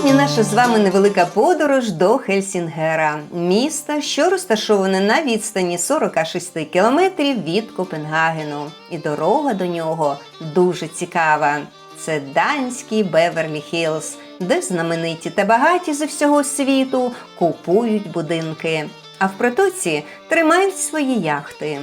Сьогодні наша з вами невелика подорож до Хельсінгера, міста, що розташоване на відстані 46 кілометрів від Копенгагену. І дорога до нього дуже цікава. Це данський Беверлі Хілз, де знамениті та багаті зі всього світу купують будинки, а в протоці тримають свої яхти.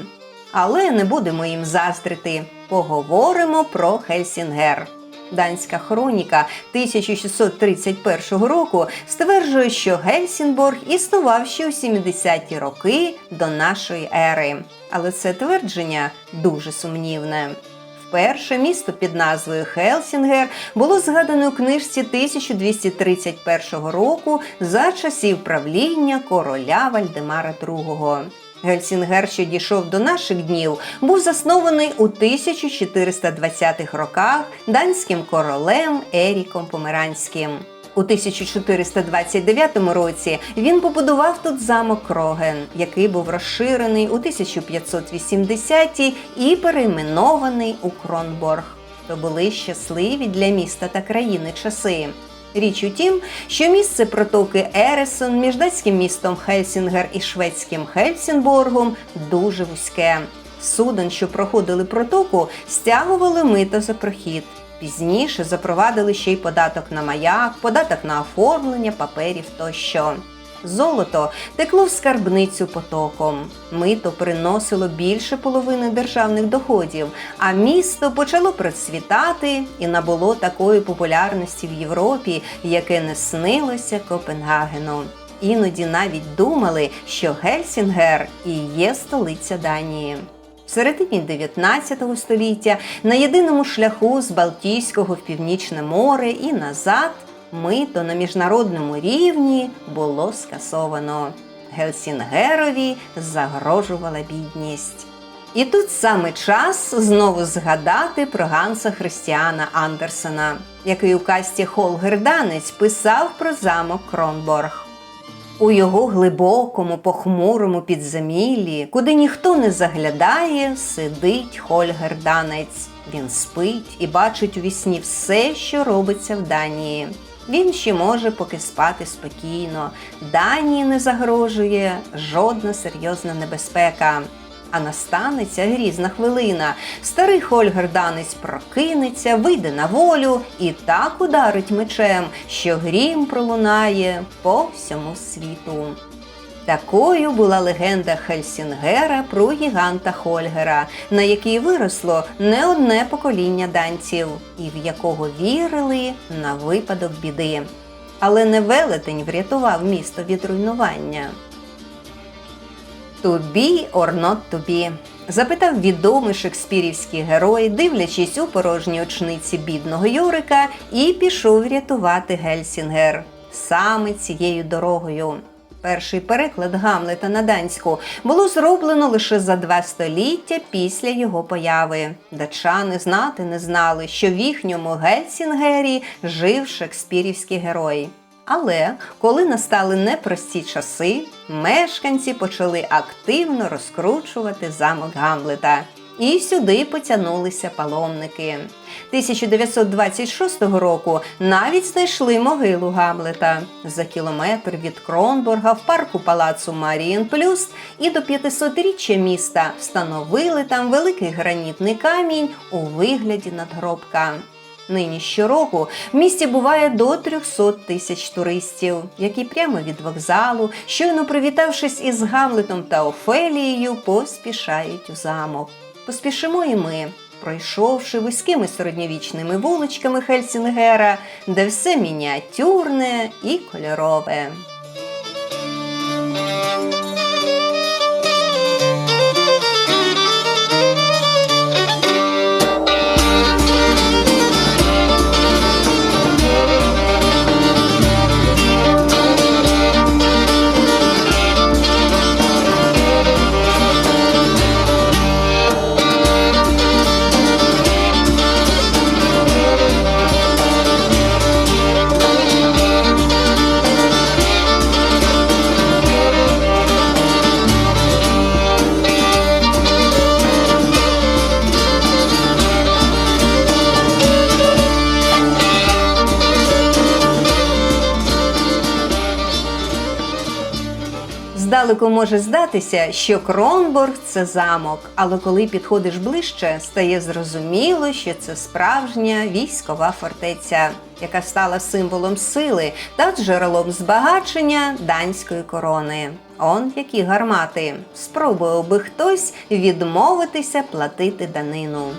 Але не будемо їм заздрити. Поговоримо про Хельсінгер. Данська хроніка 1631 року стверджує, що Гельсінборг існував ще у 70-ті роки до нашої ери. Але це твердження дуже сумнівне. Вперше місто під назвою Хелсінгер було згадано у книжці 1231 року за часів правління короля Вальдемара II. Гельсінгер, що дійшов до наших днів, був заснований у 1420-х роках данським королем Еріком Померанським. У 1429 році він побудував тут замок Кроген, який був розширений у 1580-ті і перейменований у Кронборг. То були щасливі для міста та країни часи. Річ у тім, що місце протоки Ересон між датським містом Хельсінгер і шведським Хельсінборгом дуже вузьке. Суден, що проходили протоку, стягували мито за прохід. Пізніше запровадили ще й податок на маяк, податок на оформлення паперів тощо. Золото текло в скарбницю потоком. Мито приносило більше половини державних доходів, а місто почало процвітати і набуло такої популярності в Європі, яке не снилося Копенгагену. Іноді навіть думали, що Гельсінгер і є столиця Данії. В середині 19 століття на єдиному шляху з Балтійського в Північне море і назад мито на міжнародному рівні було скасовано. Гельсінгерові загрожувала бідність. І тут саме час знову згадати про Ганса Христіана Андерсена, який у касті Холгерданець писав про замок Кронборг. У його глибокому, похмурому підземіллі, куди ніхто не заглядає, сидить Хольгер Данець. Він спить і бачить у вісні все, що робиться в Данії. Він ще може поки спати спокійно. Данії не загрожує жодна серйозна небезпека. А настане ця грізна хвилина. Старий Хольгер Данець прокинеться, вийде на волю і так ударить мечем, що грім пролунає по всьому світу. Такою була легенда Хельсінгера про гіганта Хольгера, на якій виросло не одне покоління данців, і в якого вірили на випадок біди. Але не велетень врятував місто від руйнування. «To be or not be?» – запитав відомий шекспірівський герой, дивлячись у порожні очниці бідного Юрика, і пішов рятувати Гельсінгер саме цією дорогою. Перший переклад Гамлета на данську було зроблено лише за два століття після його появи. Датчани знати не знали, що в їхньому Гельсінгері жив шекспірівський герой. Але коли настали непрості часи, мешканці почали активно розкручувати замок Гамлета. І сюди потягнулися паломники. 1926 року навіть знайшли могилу Гамлета за кілометр від Кронборга в парку палацу Марієнплюс і до 500-річчя міста встановили там великий гранітний камінь у вигляді надгробка. Нині щороку в місті буває до 300 тисяч туристів, які прямо від вокзалу, щойно привітавшись із Гамлетом та Офелією, поспішають у замок. Поспішимо і ми, пройшовши вузькими середньовічними вуличками Хельсінгера, де все мініатюрне і кольорове. Здалеку може здатися, що Кронборг це замок, але коли підходиш ближче, стає зрозуміло, що це справжня військова фортеця, яка стала символом сили та джерелом збагачення данської корони. Он які гармати. Спробував би хтось відмовитися платити данину.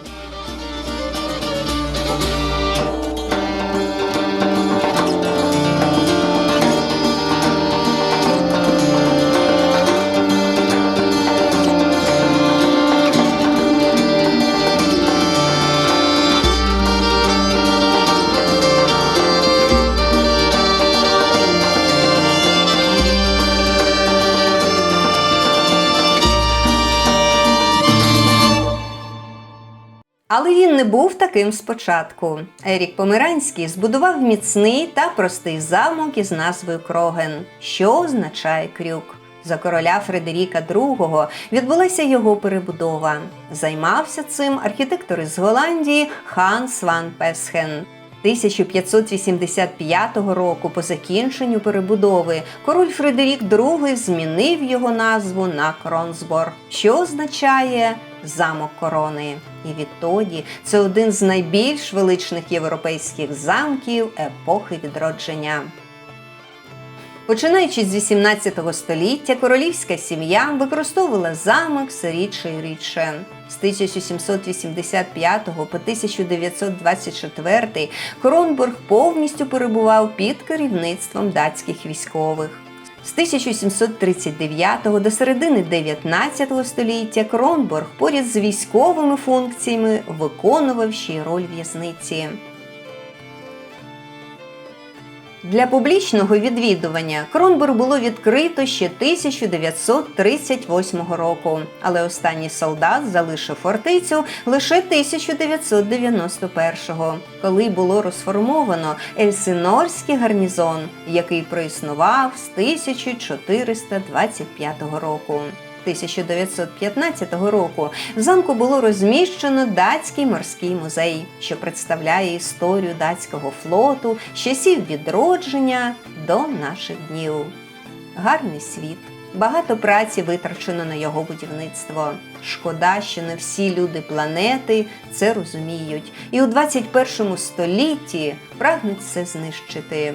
Не був таким спочатку. Ерік Померанський збудував міцний та простий замок із назвою Кроген, що означає крюк. За короля Фредеріка II відбулася його перебудова. Займався цим архітектор із Голландії Ханс ван Песхен. 1585 року по закінченню перебудови король Фредерік II змінив його назву на Кронсбор, що означає замок корони. І відтоді це один з найбільш величних європейських замків епохи відродження. Починаючи з 18 століття, королівська сім'я використовувала замок все рідше і рідше. З 1785 по 1924 Кронбург повністю перебував під керівництвом датських військових. З 1739 до середини 19 століття Кронборг поряд з військовими функціями виконував ще й роль в'язниці. Для публічного відвідування Кронбург було відкрито ще 1938 року, але останній солдат залишив фортецю лише 1991-го, коли було розформовано Ельсинорський гарнізон, який проіснував з 1425 року. 1915 року в замку було розміщено датський морський музей, що представляє історію датського флоту з часів відродження до наших днів. Гарний світ, багато праці витрачено на його будівництво. Шкода, що не всі люди планети це розуміють, і у 21 столітті прагнуть це знищити.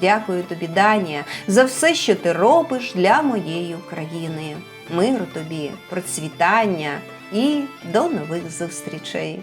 Дякую тобі, Данія, за все, що ти робиш для моєї України. Миру тобі, процвітання і до нових зустрічей!